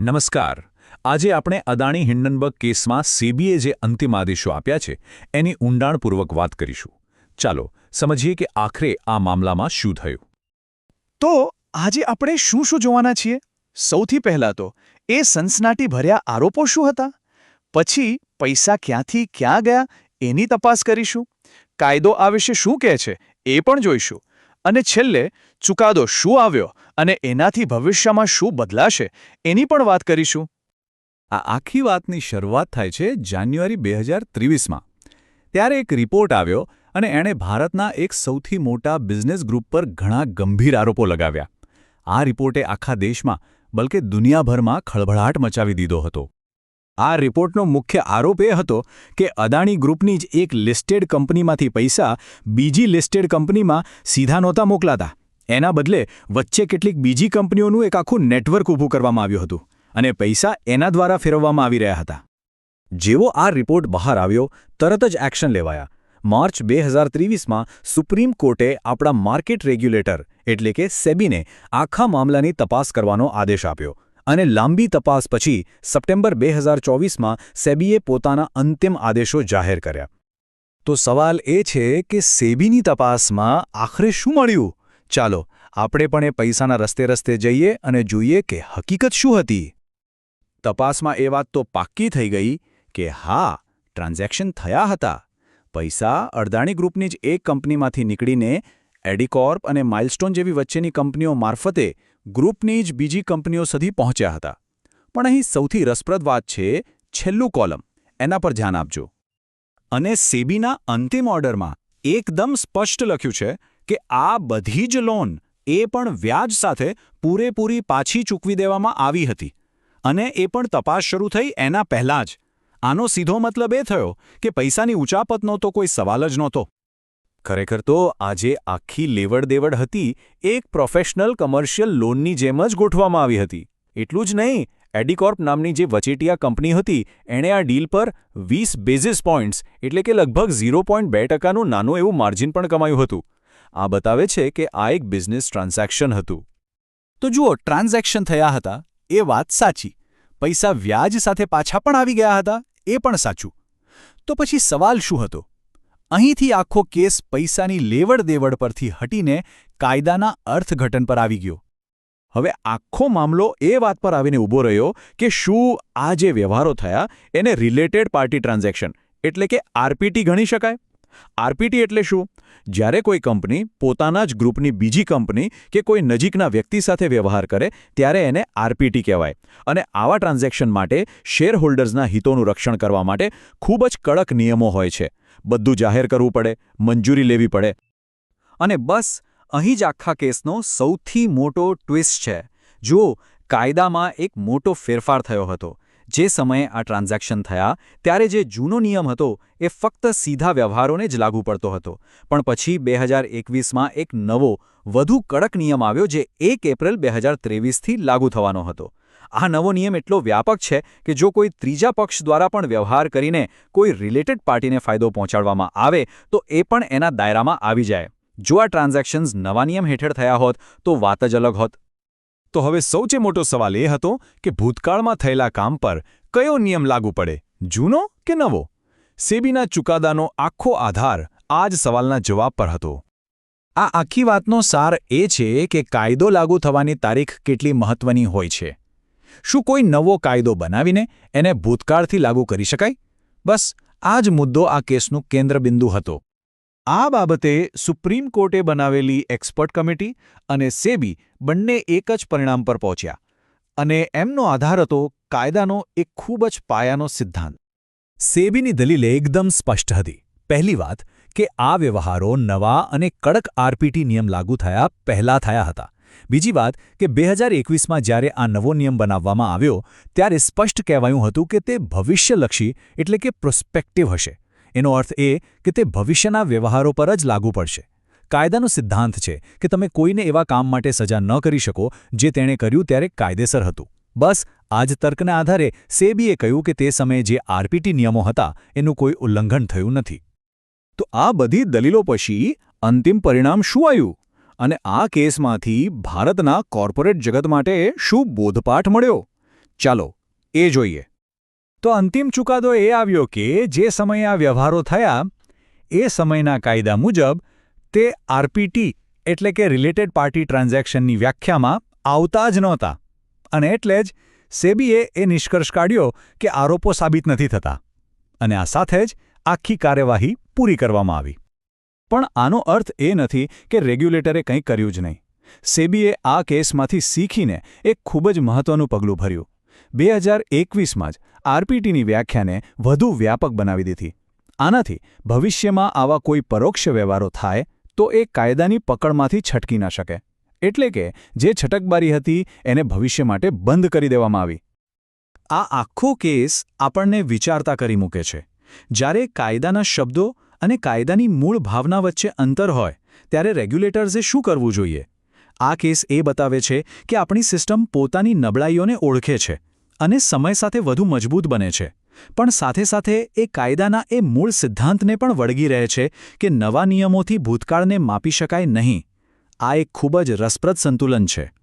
નમસ્કાર. આજે આપણે અદાણી હિન્ડનબર્ગ કેસમાં સેબીએ જે અંતિમ આદેશો આપ્યા છે, એની ઊંડાણપૂર્વક વાત કરીશું. ચાલો, સમજીએ કે આખરે આ મામલામાં શું થયું. તો આજે આપણે શું શું જોવાના છીએ? સૌથી પહેલાં તો, એ સનસનાટી ભર્યા આરોપો શું હતા? પછી પૈસા ક્યાંથી ક્યાં ગયા, એની તપાસ કરીશું. કાયદો આ વિશે શું કહે છે, એ પણ જોઈશું. અને છેલ્લે ચુકાદો શું આવ્યો અને એનાથી ભવિષ્યમાં શું બદલાશે, એની પણ વાત કરીશું. આ આખી વાતની શરૂઆત થાય છે જાન્યુઆરી બે હજાર ત્રેવીસમાં. ત્યારે એક રિપોર્ટ આવ્યો અને એણે ભારતના એક સૌથી મોટા બિઝનેસ ગ્રુપ પર ઘણા ગંભીર આરોપો લગાવ્યા. આ રિપોર્ટે આખા દેશમાં, બલકે દુનિયાભરમાં ખળભળાટ મચાવી દીધો હતો. આ રિપોર્ટનો મુખ્ય આરોપ એ હતો કે અદાણી ગ્રુપની જ એક લિસ્ટેડ કંપનીમાંથી પૈસા બીજી લિસ્ટેડ કંપનીમાં સીધા નહોતા મોકલાતા. એના બદલે વચ્ચે કેટલીક બીજી કંપનીઓનું એક આખું નેટવર્ક ઊભું કરવામાં આવ્યું હતું અને પૈસા એના દ્વારા ફેરવવામાં આવી રહ્યા હતા. જેવો આ રિપોર્ટ બહાર આવ્યો, તરત જ એક્શન લેવાયા. માર્ચ બે હજાર ત્રેવીસમાં સુપ્રીમ કોર્ટે આપણા માર્કેટ રેગ્યુલેટર, એટલે કે સેબીને, આખા મામલાની તપાસ કરવાનો આદેશ આપ્યો. અને લાંબી તપાસ પછી સપ્ટેમ્બર બે હજાર ચોવીસમાં સેબીએ પોતાના અંતિમ આદેશો જાહેર કર્યા. તો સવાલ એ છે કે સેબીની તપાસમાં આખરે શું મળ્યું? ચાલો, આપણે પણ એ પૈસાના રસ્તે રસ્તે જઈએ અને જોઈએ કે હકીકત શું હતી. તપાસમાં એ વાત તો પાક્કી થઈ ગઈ કે હા, ટ્રાન્ઝેક્શન થયા હતા. પૈસા અડદાણી ગ્રુપની જ એક કંપનીમાંથી નીકળીને એડિકોર્પ અને માઇલસ્ટોન જેવી વચ્ચેની કંપનીઓ મારફતે ગ્રુપની જ બીજી કંપનીઓ સુધી પહોંચ્યા હતા. પણ અહીં સૌથી રસપ્રદ વાત છે છેલ્લું કોલમ. એના પર ધ્યાન આપજો. અને સેબીના અંતિમ ઓર્ડરમાં એકદમ સ્પષ્ટ લખ્યું છે કે આ બધી જ લોન એ પણ વ્યાજ સાથે પૂરેપૂરી પાછી ચૂકવી દેવામાં આવી હતી. અને એ પણ તપાસ શરૂ થઈ એના પહેલાં જ. આનો સીધો મતલબ એ થયો કે પૈસાની ઉચાપતનો તો કોઈ સવાલ જ નહોતો. ખરેખર તો આજે આખી લેવડ દેવડ હતી, એક પ્રોફેશનલ કમર્શિયલ લોનની જેમ જ ગોઠવામાં આવી હતી. એટલું જ નહીં, એડિકોર્પ નામની જે વચેટિયા કંપની હતી, એણે આ ડીલ પર વીસ બેઝિસ પોઈન્ટ્સ એટલે કે લગભગ ઝીરો પોઈન્ટ બે ટકાનું નાનું એવું માર્જિન પણ કમાયું હતું. આ બતાવે છે કે આ એક બિઝનેસ ટ્રાન્ઝેક્શન હતું. તો જુઓ, ટ્રાન્ઝેક્શન થયા હતા, એ વાત સાચી. પૈસા વ્યાજ સાથે પાછા પણ આવી ગયા હતા, એ પણ સાચું. તો પછી સવાલ શું હતો? અહીંથી આખો કેસ પૈસાની લેવડ દેવડ પરથી હટીને કાયદાના અર્થઘટન પર આવી ગયો. હવે આખો મામલો એ વાત પર આવીને ઊભો રહ્યો કે શું આ જે વ્યવહારો થયા, એને રિલેટેડ પાર્ટી ટ્રાન્ઝેક્શન એટલે કે આરપીટી ગણી શકાય? આરપીટી એટલે શું? જ્યારે કોઈ કંપની પોતાના જ ગ્રુપની બીજી કંપની કે કોઈ નજીકના વ્યક્તિ સાથે વ્યવહાર કરે, ત્યારે એને આરપીટી કહેવાય. અને આવા ટ્રાન્ઝેક્શન માટે શેરહોલ્ડર્સના હિતોનું રક્ષણ કરવા માટે ખૂબ જ કડક નિયમો હોય છે. બધું જાહેર કરવું પડે, મંજૂરી લેવી પડે. અને બસ, અહીં જ આખા કેસનો સૌથી મોટો ટ્વિસ્ટ છે. જુઓ, કાયદામાં એક મોટો ફેરફાર થયો હતો. જે સમયે આ ટ્રાન્ઝેક્શન થયા, ત્યારે જે જૂનો નિયમ હતો, એ ફક્ત સીધા વ્યવહારોને જ લાગુ પડતો હતો. પણ પછી બે હજાર એકવીસમાં એક નવો, વધુ કડક નિયમ આવ્યો જે એક એપ્રિલ બે હજાર ત્રેવીસથી લાગુ થવાનો હતો. આ નવો નિયમ એટલો વ્યાપક છે કે જો કોઈ ત્રીજા પક્ષ દ્વારા પણ વ્યવહાર કરીને કોઈ રિલેટેડ પાર્ટીને ફાયદો પહોંચાડવામાં આવે, તો એ પણ એના દાયરામાં આવી જાય. જો આ ટ્રાન્ઝેક્શન્સ નવા નિયમ હેઠળ થયા હોત, તો વાત જ અલગ હોત. તો હવે સૌથી મોટો સવાલ એ હતો કે ભૂતકાળમાં થયેલા કામ પર કયો નિયમ લાગુ પડે, જૂનો કે નવો? સેબીના ચુકાદાનો આખો આધાર આ જ સવાલના જવાબ પર હતો. આ આખી વાતનો સાર એ છે કે કાયદો લાગુ થવાની તારીખ કેટલી મહત્વની હોય છે. શું કોઈ નવો કાયદો બનાવીને એને ભૂતકાળથી લાગુ કરી શકાય? બસ, આ જ મુદ્દો આ કેસનું કેન્દ્રબિંદુ હતો. આ બાબતે સુપ્રીમ કોર્ટે બનાવેલી એક્સપર્ટ કમિટી અને સેબી બંને એક જ પરિણામ પર પહોંચ્યા અને એમનો આધાર હતો કાયદાનો એક ખૂબ જ પાયાનો સિદ્ધાંત. સેબીની દલીલે એકદમ સ્પષ્ટ હતી. પહેલી વાત કે આ વ્યવહારો નવા અને કડક આરપીટી નિયમ લાગુ થયા પહેલા થયા હતા. બીજી વાત કે બે હજાર એકવીસમાં જ્યારે આ નવો નિયમ બનાવવામાં આવ્યો, ત્યારે સ્પષ્ટ કહેવાયું હતું કે તે ભવિષ્યલક્ષી એટલે કે પ્રોસ્પેક્ટિવ હશે. એનો અર્થ એ કે તે ભવિષ્યના વ્યવહારો પર જ લાગુ પડશે. કાયદાનો સિદ્ધાંત છે કે તમે કોઈને એવા કામ માટે સજા ન કરી શકો જે તેણે કર્યું ત્યારે કાયદેસર હતું. બસ આ જ તર્કના આધારે સેબીએ કહ્યું કે તે સમયે જે આરપીટી નિયમો હતા એનું કોઈ ઉલ્લંઘન થયું નથી. તો આ બધી દલીલો પછી અંતિમ પરિણામ શું આવ્યું? અને આ કેસમાંથી ભારતના કોર્પોરેટ જગત માટે શું બોધપાઠ મળ્યો? ચાલો, એ જોઈએ. તો અંતિમ ચુકાદો એ આવ્યો કે જે સમયે આ વ્યવહારો થયા, એ સમયના કાયદા મુજબ તે આરપીટી એટલે કે રિલેટેડ પાર્ટી ટ્રાન્ઝેક્શનની વ્યાખ્યામાં આવતા જ નહોતા. અને એટલે જ સેબીએ એ નિષ્કર્ષ કાઢ્યો કે આરોપો સાબિત નથી થતા. અને આ સાથે જ આખી કાર્યવાહી પૂરી કરવામાં આવી. પણ આનો અર્થ એ નથી કે રેગ્યુલેટરે કંઈ કર્યું જ નહીં. સેબીએ આ કેસમાંથી શીખીને એક ખૂબ જ મહત્વનું પગલું ભર્યું. બે હજાર એકવીસમાં જ આરપીટીની વ્યાખ્યાને વધુ વ્યાપક બનાવી દીધી. આનાથી ભવિષ્યમાં આવા કોઈ પરોક્ષ વ્યવહારો થાય તો એ કાયદાની પકડમાંથી છટકી ન શકે. એટલે કે જે છટકબારી હતી એને ભવિષ્ય માટે બંધ કરી દેવામાં આવી. આ આખો કેસ આપણને વિચારતા કરી મૂકે છે. જ્યારે કાયદાના શબ્દો અને કાયદાની મૂળ ભાવના વચ્ચે અંતર હોય, ત્યારે રેગ્યુલેટર્સે શું કરવું જોઈએ? આ કેસ એ બતાવે છે કે આપણી સિસ્ટમ પોતાની નબળાઈઓને ઓળખે છે. અને સમય સાથે વધુ મજબૂત બને છે. પણ સાથે સાથે એ કાયદાના એ મૂળ સિદ્ધાંતને પણ વળગી રહે છે કે નવા નિયમોથી ભૂતકાળને માપી શકાય નહીં. આ એક ખૂબ જ રસપ્રદ સંતુલન છે.